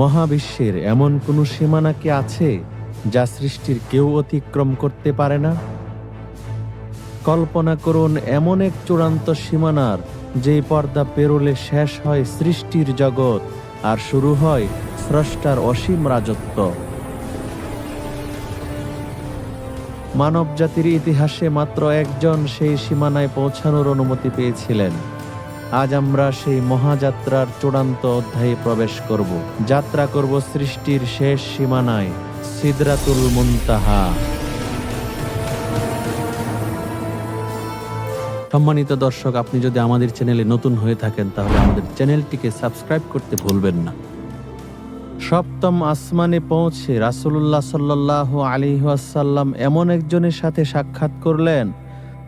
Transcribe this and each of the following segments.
মহাবিশ্বের এমন কোনো সীমানা কি আছে যা সৃষ্টির কেউ অতিক্রম করতে পারে না? কল্পনা করুন এমন এক চূড়ান্ত সীমানার যেই পর্দা পেরোলে শেষ হয় সৃষ্টির জগৎ আর শুরু হয় স্রষ্টার অসীম রাজত্ব। মানব জাতির ইতিহাসে মাত্র একজন সেই সীমানায় পৌঁছানোর অনুমতি পেয়েছিলেন। আজ আমরা সেই মহাযাত্রার চূড়ান্ত অধ্যায়ে প্রবেশ করব। যাত্রা করব সৃষ্টির শেষ সীমানায়, সিদরাতুল মুনতাহা। সম্মানিত দর্শক, আপনি যদি আমাদের চ্যানেলে নতুন হয়ে থাকেন, তাহলে আমাদের চ্যানেলটিকে সাবস্ক্রাইব করতে ভুলবেন না। সপ্তম আসমানে পৌঁছে রাসূলুল্লাহ সাল্লাহ আলী আসাল্লাম এমন একজনের সাথে সাক্ষাৎ করলেন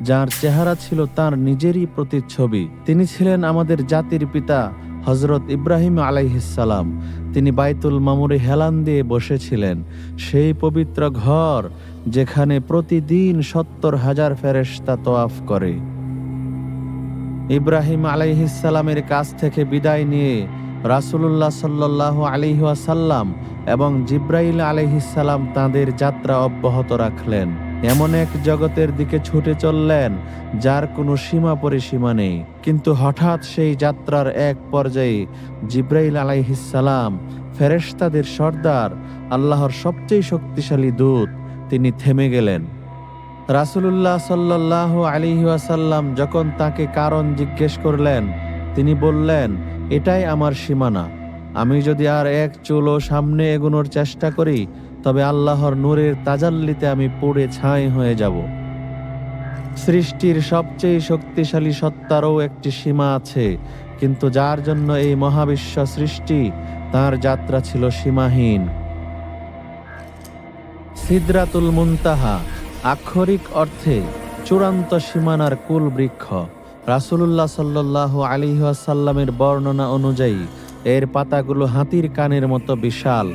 যার চেহারা ছিল তার নিজেরই প্রতিচ্ছবি। তিনি ছিলেন আমাদের জাতির পিতা হজরত ইব্রাহিম আলাইহিসাল্লাম তিনি বাইতুল মামুরে হেলান দিয়ে বসেছিলেন। সেই পবিত্র ঘর যেখানে প্রতিদিন সত্তর হাজার ফেরেশতা তোয়াফ করে। ইব্রাহিম আলাইহিসাল্লামের কাছ থেকে বিদায় নিয়ে রাসূলুল্লাহ সাল্লাহ আলিহাসাল্লাম এবং জিব্রাইল আলাইহিসাল্লাম তাঁদের যাত্রা অব্যাহত রাখলেন। এমন এক জগতের দিকে ছুটে চললেন, যার কোনো সীমা পরিসীমা নেই। কিন্তু হঠাৎ সেই যাত্রার এক পর্যায়ে জিব্রাইল আলাইহিসাল্লাম ফেরেশতাদের সর্দার, আল্লাহর সবচেয়ে শক্তিশালী দূত, তিনি থেমে গেলেন। রাসূলুল্লাহ সাল্লাহ আলিহাসাল্লাম যখন তাকে কারণ জিজ্ঞেস করলেন, তিনি বললেন, এটাই আমার সীমানা। আমি যদি আর এক চুলো সামনে এগোনোর চেষ্টা করি তবে আল্লাহর নূরের তাজাল্লিতে আমি পড়ে ছাই হয়ে যাব। সৃষ্টির সবচেয়ে শক্তিশালী সত্তারও একটি সীমা আছে, কিন্তু যার জন্য এই মহাবিশ্ব সৃষ্টি, তার যাত্রা ছিল সীমাহীন। সিদ্রাতুল মুনতাহা, আক্ষরিক অর্থে চূড়ান্ত সীমানার কুল বৃক্ষ। রাসুলুল্লাহ সাল্লাহ আলিহাসাল্লামের বর্ণনা অনুযায়ী, এর পাতাগুলো হাতির কানের মতো বিশাল,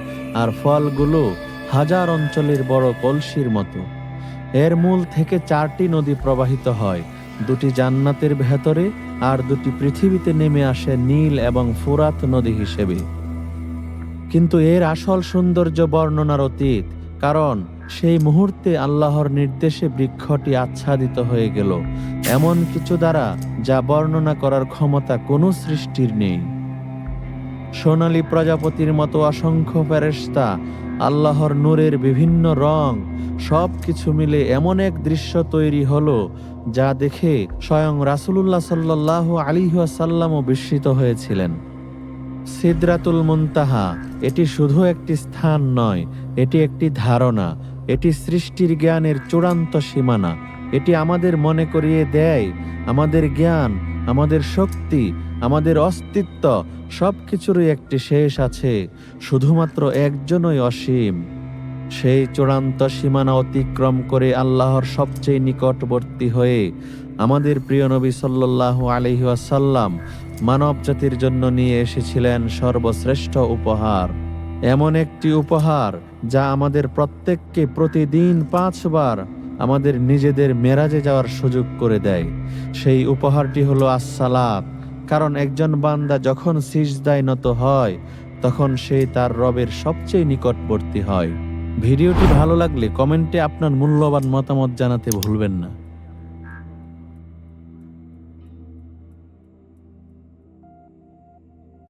আর ফলগুলো হাজার অঞ্চলের বড় কলসির মতো। এর মূল থেকে চারটি নদী প্রবাহিত হয়, দুটি জান্নাতের ভেতরে আর দুটি পৃথিবীতে নেমে আসে নীল এবং ফুরাত নদী হিসেবে। কিন্তু এর আসল সৌন্দর্য বর্ণনার অতীত, কারণ সেই মুহূর্তে আল্লাহর নির্দেশে বৃক্ষটি আচ্ছাদিত হয়ে গেল। এমন কিছু দ্বারা যা বর্ণনা করার ক্ষমতা কোনো সৃষ্টির নেই। সোনালী প্রজাপতির মতো অসংখ্য ফেরেস্তা আল্লাহর নূরের বিভিন্ন রং সব কিছু মিলে এমন এক দৃশ্য তৈরি হলো যা দেখে স্বয়ং রাসুলুল্লাহ সাল্লাহ আলিহাসাল্লামও বিস্মিত হয়েছিলেন। সিদরাতুল মুনতাহা, এটি শুধু একটি স্থান নয়, এটি একটি ধারণা, এটি সৃষ্টির জ্ঞানের চূড়ান্ত সীমানা, এটি আমাদের মনে করিয়ে দেয়, আমাদের জ্ঞান আমাদের শক্তি, আমাদের অস্তিত্ব সব কিছুরই একটি শেষ আছে, শুধুমাত্র একজনই অসীম। সেই চূড়ান্ত সীমানা অতিক্রম করে আল্লাহর সবচেয়ে নিকটবর্তী হয়ে আমাদের প্রিয় নবী সাল্লাহ আলহিহাসাল্লাম মানব জাতির জন্য নিয়ে এসেছিলেন সর্বশ্রেষ্ঠ উপহার। এমন একটি উপহার যা আমাদের প্রত্যেককে প্রতিদিন পাঁচবার আমাদের নিজেদের মেরাজে যাওয়ার সুযোগ করে দেয়। সেই উপহারটি হলো আসসালাত, কারণ একজন বান্দা যখন সিজদায় নত হয়, তখন সে তার রবের সবচেয়ে নিকটবর্তী হয়। ভিডিওটি ভালো লাগলে কমেন্টে আপনার মূল্যবান মতামত জানাতে ভুলবেন না।